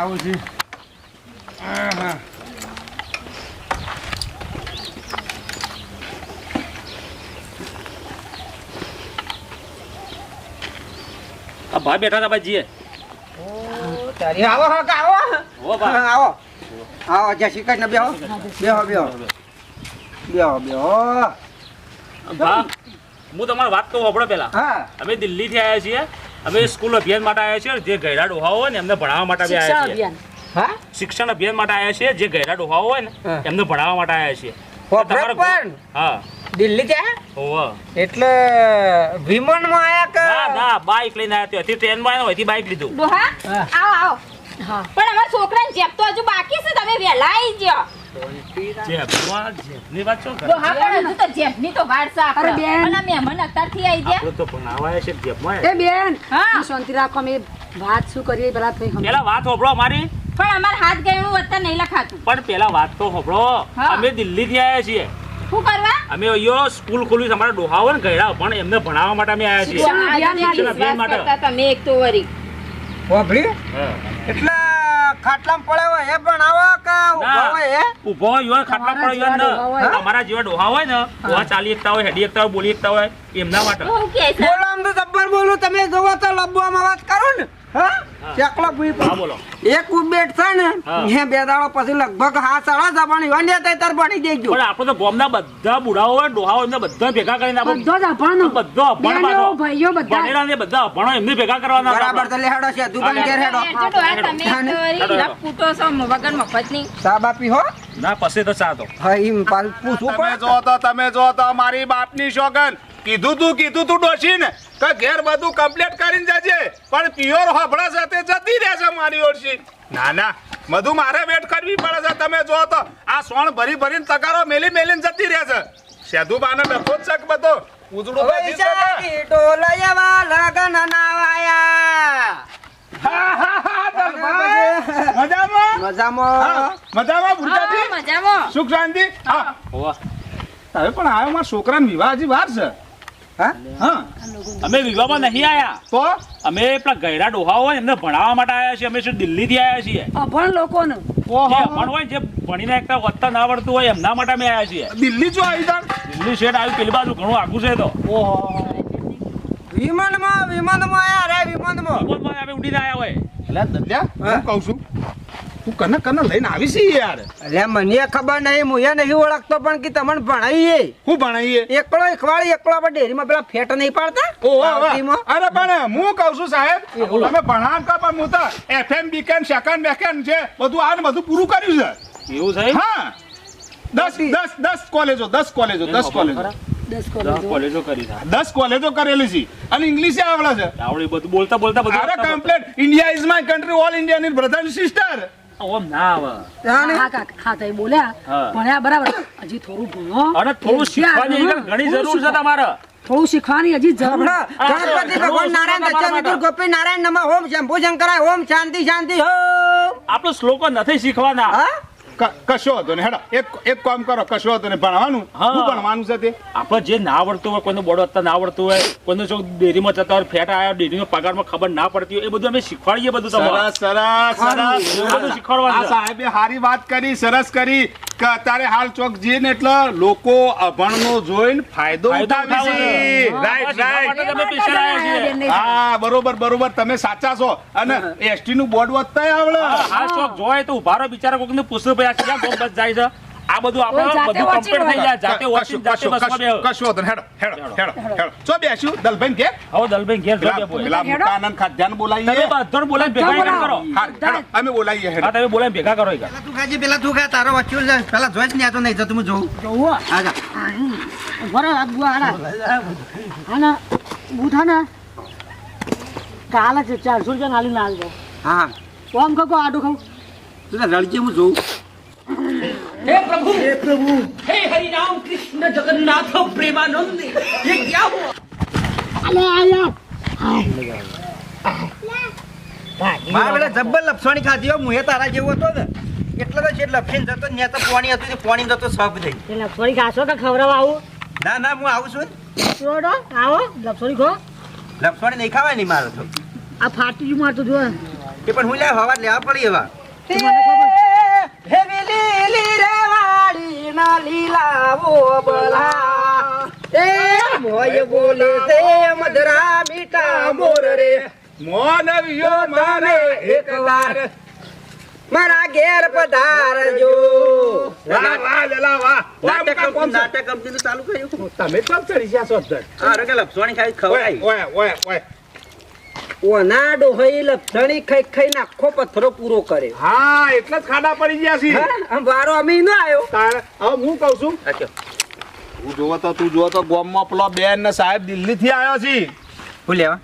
આવું છું. આહા. આ ભાઈ બેઠા હતા ભાઈ જીએ. તારી આવો હો આવો. હો. હા, આવો. આવો જય શ્રી કૃષ્ણ બેહો. બેહો બેહો. બેહો બેહો. ભા હું તમારી વાત કહું આપણો પેલા. હા. અમે દિલ્હીથી આવ્યા છીએ. અમે સ્કૂલ અભિયાન માટે આવ્યા છીએ જે ગયડા ડોહાઓ હોય ને એમને ભણાવવા માટે આવ્યા છીએ. હા? શિક્ષણ અભિયાન માટે આવ્યા છીએ જે ગયડા ડોહાઓ હોય ને એમને ભણાવવા માટે આવ્યા છીએ. પણ હા. દિલ્હી ત્યાં હોવે. એટલે વિમાનમાં આયા કે ના ના બાઇક લઈને આવ્યા ત્યાંથી ટ્રેનમાં આવ્યા હોયથી બાઇક લીધું. ડોહા. આવો આવો. હા. પણ અમારા છોકરાને જેબ તો હજુ બાકી છે તમે વહેલા આવી વાત શું કરીએ પેલા પેલા વાત હોભળો અમારી. પણ અમાર હાથ ગયણું અત્યારે નહીં લખાતું. પણ પેલા વાત તો હોભળો. અમે દિલ્હી થી આવ્યા છીએ. શું કરવા? અમે અહીંયા સ્કૂલ ખોલી છે અમારા ડોહાવો ને ગયડા પણ એમને ભણાવવા માટે અમે આવ્યા છીએ. તમે એક તો વરી હોભળી. એટલે ખાટલામાં પડ્યો હોય એ પણ આવો કે ઊભો હોય એ? ઊભો હોય ખાટલા પડ્યો હોય જેવા ડોહા હોય. ને અમારા જેવા ડોહા હોય ને ડોહા ચાલી એકતા હોય હેડી એકતા હોય બોલી એકતા હોય એમના માટે. બોલો આમ તો જબ્બર બોલું તમે જોવો તો લબ્બોમાં વાત કરો હા બોલો. એક ઉબેટ છે ને હા. એ બે દાડો પછી લગભગ હા સાડા જવાની વંડે તઈ તાર પડી દેજો પણ આપણે તો ગામના બધા બુઢાઓ હોય એમને બધા ભેગા કરીને આપણે બધો જ બધો અભણ બહેનો, ભાઈઓ બધા. ભણેલા બધા અભણો એમને ભેગા કરવાના બરાબર તો છે દુકાન તમે તો ફૂટો છો વગર મફતની. સા બાપી હો? ના પછી તો ચા તો. હા ઈમ પાછું પૂછવું તમે પડે. જો તો તમે જો તો મારી બાપની શોગન. કીધું તું કીધું તું ડોશીને. કે ઘેર બધું કમ્પ્લીટ કરીને જજે. પણ પ્યોર હોભળા સાથે જતી રહેશે મારી ઓળશી. ના ના બધું મારે વેટ કરવી પડે છે. તમે જો તો આ સોણ ભરી ભરીને તકારો મેલી મેલીને જતી રહેશે સેધુ બાને ડખો જ શક બધો? ઉજળું ભાઈ ને? લગન નાવાયા હા, હા, હા, મજામાં? મજામાં. મજામાં હા, મજામાં. સુખ શાંતિ? હા. હવે. પણ આવ્યો મારા છોકરાને વિવાહ હજી વાર છે. અમે વિવાહમાં નહીં આયા. તો? અમે પેલા ગયરા ડોહા હોય એમને ભણાવવા માટે આવ્યા છીએ. અમે શું દિલ્હીથી આવ્યા છીએ? અભણ લોકોને. અભણ હોય જે ભણીને એકતા વધતા ના આવડતું હોય એમના માટે અમે આવ્યા છીએ. દિલ્હી જો આવી તાણ દિલ્હી શેઠ આવ્યું પેલી બાજુ ઘણું આગું છે તો. વિમાનમાં વિમાનમાં આયા રે વિમાનમાં. ભગવાનમાં અમે ઉડીને આયા હોય. એટલે દલ્યા હું કહું છું. તું કને કને લઈને આવી છે યાર? એટલે મને ખબર નહીં હું એ નહીં ઓળખતો પણ કે તમને ભણાવીએ હું ભણાઈએ? એકલો એકવાળી એકલો આપણે ડેરીમાં પેલા ફેટ નહીં પાડતા? ઓહો અરે પણ હું કહું છું સાહેબ તમે ભણાવતા પણ હું તો એફએમ બીકેન સેકન્ડ બેકેન છે બધું આ ને બધું પૂરું કર્યું છે. એવું છે હા. દસ દસ દસ કોલેજો દસ કોલેજો દસ કોલેજો. દસ કોલેજો. કોલેજો કરી દસ કોલેજો કરેલી છે. અને ઇંગ્લિશ આવડે છે. આવડે બધું બોલતા બોલતા બધું અરે આવડતા India is my country all India ની બ્રધર સિસ્ટર. ઓમ ના આવે? હા કાકા હા તો બોલ્યા. ભણ્યા બરાબર. હજી થોડું ભણો. અને થોડું શીખવાની ઘણી જરૂર છે તમારે. થોડું શીખવાની હજી જરૂર. ગણપતિ ભગવાન નારાયણ દત્તાત્રેય ગોપી નારાયણ નમઃ ઓમ શંભુ શંકરાય ઓમ શાંતિ શાંતિ હો. આપણો શ્લોકો નથી શીખવાના. હા? કશો હતો ને હેડો એક એક કામ કરો કશો હતો ને ભણવાનું હું. ભણવાનું છે તે. આપણે જે ના આવડતું હોય કોઈને બોર્ડ વધતા ના આવડતું હોય કોઈને જો ડેરીમાં જતા હોય ફેટ આવ્યા ડેરીનો પગારમાં ખબર ના પડતી હોય એ બધું અમે શીખવાડીએ બધું તમારે. સરસ સરસ સરસ. બધું શીખવાડવાનું. સાહેબે સારી વાત કરી સરસ કરી. કે અત્યારે હાલ ચોક જઈએ ને એટલે લોકો અભણનો જોઈને ફાયદો ઉઠાવે છે. Right right. હા બરોબર બરોબર. તમે સાચા છો. અને એસટી નું બોર્ડ વધતા આવડે. હા, હાલ ચોક જોય તો ઉભારો બિચારા કોકને પૂછવું ભાઈ ક્યાં ગોમ જાય છે. આ બધું આપણે બધું વાંચી થઈ જાય જાતે કશું- જાતે બસમાં બેહો. કશું હતો હેડો હેડો હેડો. હેડો ચો બેસ્યું? દલભાઈ કે? હવે દલભાઈ ઘેર પેલા મોટા ખાદ્યાન બોલાવીએ. તમે બધાને બોલાવીને ભેગા કરો. હેડો, અમે બોલાવીએ હેડો. તમે બોલાવીને ભેગા કરો એક. તું ખાજી પેલા તું ખા તારો વચ્ચે પેલા જોઈ જ નહીં આતો નહીં તો તું જોઉં. જોવો આજા બરાબર આ બુઆ હારા. આના બુથાના કાલે છે ચારસો રૂપિયા નાલી ના આવજો હા. કોમ કહો આડું ખાવ તું રડજે હું જોઉં. हे प्रभु हे प्रभु हे हरि राम कृष्ण जगन्नाथ प्रेमानंद ये क्या हुआ અલે આયા મારા પેલા જબ્બર લપસણી ખાધી હો મુએ તારા જેવો હતો ને એટલે તો છે લપસીને જતો ને ત્યાં તો પાણી હતું તે પાણી જતો સબ થઈ તે લપસોડી ખાશો કે ખવડાવ આવું ના ના હું આવું છું રોડો આવો લપસોડી ખો લપસણી નહીં ખાવાય નહીં મારે તો આ ફાટી ગયું મારતું જો એ પણ હું લે હવા લેવા પડી એવા મોન વિયો મારે એકવાર. મારા ઘેર પધારજો. વાહ વાહ લેલા વાહ. નાટક કંપની? નાટક કંપનીનું ચાલુ કર્યું. તમે કોણ ચડી ગયા છો અધર. આ રોકે સોણી ખાઈ ખવડાવી. ઓય ઓય ઓય. ઓના ડોહઈ લપસણી ખાઈ ખાઈ આખો પથ્થરો પૂરો કરે હા એટલે જ ખાડા પડી ગયા છે. વારો અમે ન આવ્યો. હવે હું કહું છું? હું તું જોવો તો તું જોવો તો ગામમાં પેલો બેન ને સાહેબ દિલ્હી થી આવ્યો છે. હું લેવા?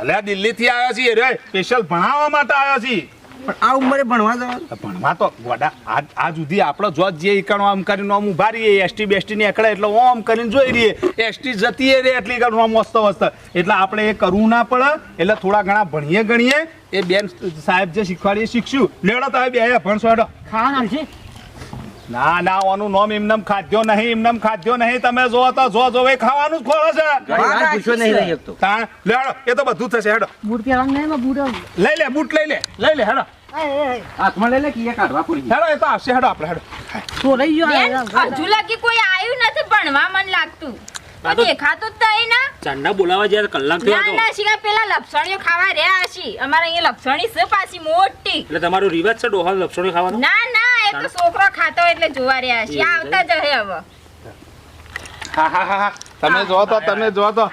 અલ્યા દિલ્હી થી આવ્યો છે. રે સ્પેશિયલ ભણાવવા માટે આવ્યો છે. પણ આ ઉંમરે ભણવા જવાનું? ભણવા તો ગોડા આ સુધી આપણે જો જે ઈકણો આમ કરીને આમ ઊભા રહીએ એસટી બેસટી ની એકડે એટલે ઓમ કરીને જોઈ રહીએ એસટી જતી રે એટલી ઈકણ આમ મસ્ત મસ્ત. એટલે આપણે એ કરવું ના પડે એટલે થોડા ઘણા ભણીએ ગણીએ. એ બેન સાહેબ જે શીખવાડીએ શીખશું. લેડો તમે બે ભણશો હેડો. ખાવાનું છે? ના ના ઓનું નામ એમનેમ ખાધ્યો નહીં એમનેમ ખાધ્યો નહીં. તમે જો તો જો જો એ ખાવાનું જ ખોળો છે. પૂછો નહીં રહી શકતો. તાણ લેડો એ તો બધું થશે હેડો. બૂટ પહેરવાનું નહીં બૂટ લઈ લે બૂટ લઈ લે. લઈ લે હેડો. હાથમાં લઈ લે કે કાઢવા પડી? હેડો એ તો આવશે હેડો આપણે હેડો. તો રહી ગયો. હજુ લગી કોઈ આવ્યું નથી ભણવા મન લાગતું. દેખાતું જ નહીં ના. ચાંદા બોલાવા જ્યારે કલાક થયો ના ના શિકા પેલા લપસણીઓ ખાવા રહ્યા હશી. અમારે અહીંયા લપસણી છે પાછી મોટી. એટલે તમારો રિવાજ છે ડોહા લપસણી ખાવાનો? ના ના તો છોકરો ખાતો એટલે જોવા રહ્યા હશી આવતા જ હે હવે. હા હા હા હા. તમે જો તો તમે જો તો.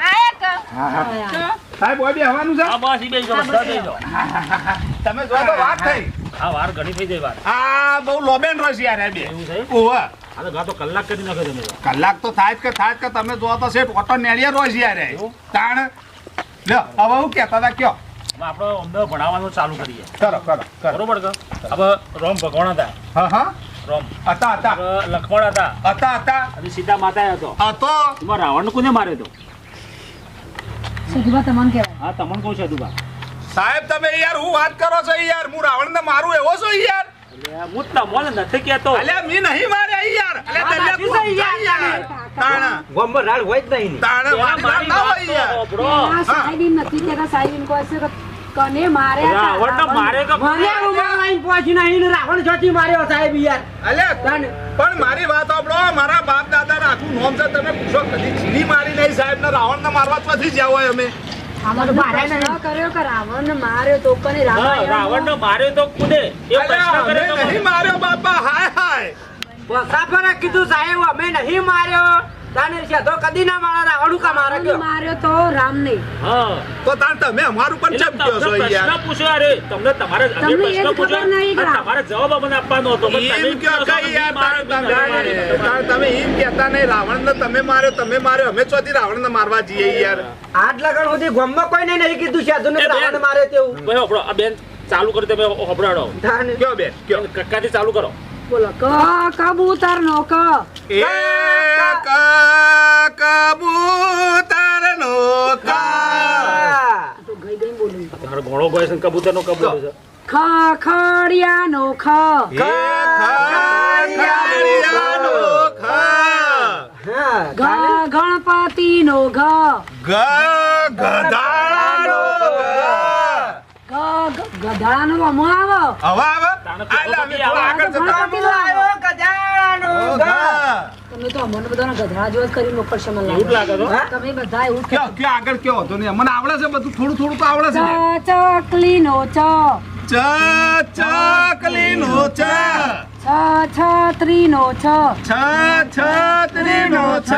સાહેબ ઓય બી હવાનું છે? હા બસ ઈ બેસી જાઓ, બધા. તમે જો તો વાત થઈ. હા વાર ઘણી થઈ જાય વાર આ બહુ લોબેન રસ યાર એ બે. એવું છે? ઓવા અરે ગા તો કલાક કરી નાખે તમે. કલાક તો થાય જ કે થાય જ કે તમે જો તો સેટ ઓટો નેળિયા રોજ યાર એવું? તાણ. લ્યો હવે હું કહેતા હતા કયો. આપણે અમદાવાદ ભણાવવાનું ચાલુ કરીએ. કરો કરો બરોબર કે? હવે રોમ ભગવાન હતા. હા હા. રોમ. હતા હતા. લક્ષ્મણ હતા. હતા હતા. અને સીતા માતા હતો. હતો. એમાં રાવણ કોને માર્યો હતો? સીધું તમને કહેવાય. હા તમને કહું છું તું સાહેબ તમે યાર હું વાત કરો છો યાર? હું રાવણ ને મારું એવો છો યાર? જ મારી મારી રાવણ જોતી માર્યો સાહેબ યાર. અલે પણ મારી વાત આપડો મારા બાપ દાદા આખું નોમ છે તમે પૂછો કદી છીની મારી નહીં સાહેબ ને રાવણ ને મારવા પછી જ્યાં હોય અમે. આમાં તો ભારે પ્રશ્ન નહીં. કર્યો કે રાવણને માર્યો તો કને રાવણ માર્યો તો કુદે એ પ્રશ્ન અલ્યા, કરે અમે તો નહીં માર્યો બાપા હાય હાય. વસાપરે કીધું સાહેબ અમે નહીં માર્યો. તાને છે. તો કદી ના મારા રાવણ કા મારે રાવણને માર્યો તો રામને. હા. તો તાણ તમે અમારું પણ ચમ કહો છો યાર પ્રશ્ન પૂછ્યો અરે. તમને તમારે અમે તમને એ જ પ્રશ્ન પૂછ્યો. ખબર નહીં કે અને તમારે જવાબ અમને આપવાનો હતો. પણ તમે કયો કઈ યાર મારે તમે તમે માર્યો. તમે એમ કહેતા નહીં રાવણ ને તમે માર્યો તમે માર્યો. અમે ચોથી રાવણ ને મારવા જઈએ યાર. આજ લગન સુધી ગામમાં કોઈને નહીં કીધું છે. ને રાવણ મારે તેવું. ભાઈ આ બેન ચાલુ કરી તમે હબડાડો કયો બેન? કયો? કક્કાથી ચાલુ કરો. બોલો ક કબૂતર નો ક એક કબૂતર નો ક. તો ગઈ ગઈ બોલું. તમારો ઘોડો ગયો છે કબૂતર નો કબૂતર છે. ખ ખડિયા નો ખ ખાખરિયાનો ખા. હા ગ ગણપતિ નો ઘ ગ. અમો આવો. હવે થોડા આગળ જતા આવ્યો ગજાનો તમે તો અમને બધાના ગધડા જેવા જ કરી મોકલશો મને લાગે લાગે. તમે બધા એવું કયો કયો આગળ કયો હતો ને મને આવડે છે બધું થોડું થોડું તો આવડે છે ને. ચ ચકલી નો ચ. ચ ચકલી નો ચ. છ છત્રી નો છ છ છત્રી નો છ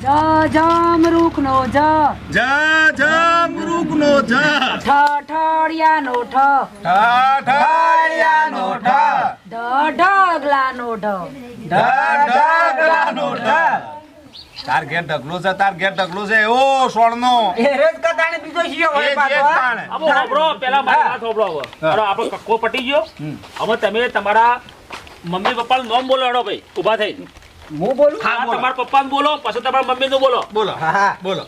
જ જમરૂખ નો જ જ જ નો જ ઠ ઠળિયા નો ઠ ઠાઠારિયા નો ઠ. ઢ ઢગલા નો ઢ. ઢ ઢગલા નો ઢ. તાર ઘેર ઢગલો છે તાર ઘેર ઢગલો છે. ઓ સોણનો. એ રેત કતાને બીજો શિયો એ પાછો હા? તાણે. હવે હોભળો, પહેલા મારી વાત હોબળો હવે. આપણો કક્કો પટી ગયો. હવે તમે તમારા મમ્મી પપ્પાનું નામ બોલો હેડો ભાઈ. ઊભા થઈ હું બોલું? હા, પપ્પા બોલો. તમારા પપ્પાનું બોલો પછી તમારા મમ્મી નું બોલો. બોલો હા હા. બોલો.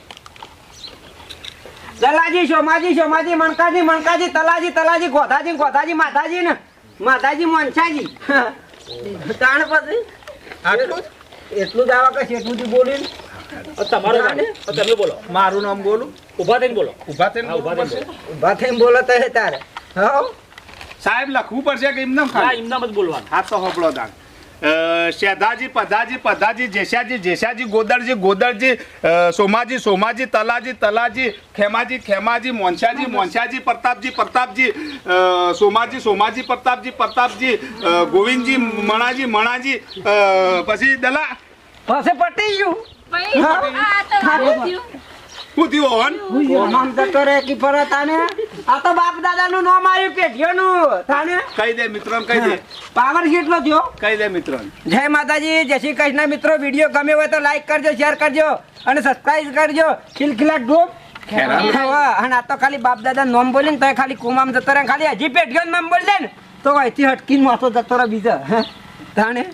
દલાજી સોમાજી સોમાજી મણકાજી મણકાજી તલાજી તલાજી ગોધાજી ગોધાજી માતાજી ને માતાજી મનસાજી. તાણ પછી? આટલું એટલું દાવા કશે એટલું જ બોલી તમારું તમારો તમે બોલો. મારું નામ બોલું? ઊભા થઈને બોલો. ઊભા થઈને ઊભા થઈને બોલો તો હે? તારે. સાહેબ લખવું પડશે કે એમને હા એમના જ બોલવાનું. હા તો હોપળો દાન શેધાજી પધાજી પધાજી જેશાજી જેશાજી ગોદરજી ગોદરજી સોમાજી સોમાજી તલાજી તલાજી ખેમાજી ખેમાજી મોનશાજી મોનશાજી પ્રતાપજી પ્રતાપજી સોમાજી સોમાજી પ્રતાપજી પ્રતાપજી ગોવિંદજી મણાજી મણાજી પછી દલા? પાસે પટી ગયું. શું થયું હોન? નામ જતો રે કી ફરત આને આ તો બાપ દાદા નું નામ આવ્યું પેઢીઓનું. તાને? કહી દે મિત્રોને કહી દે. પાવર કેટલો થયો? કહી દે મિત્રોને. જય માતાજી જય શ્રી કૃષ્ણ. મિત્રો વીડિયો ગમે હોય તો લાઈક કરજો શેર કરજો અને સબસ્ક્રાઇબ કરજો. ખિલખિલા ગ્રુપ અને આ તો ખાલી બાપ દાદા નામ બોલી ને તો ખાલી કુમામ જતો રે ખાલી હજી પેઢીઓ નામ બોલી દે ને. તો અહીંથી હટકીને માથો જતો રહે બીજા તાણે?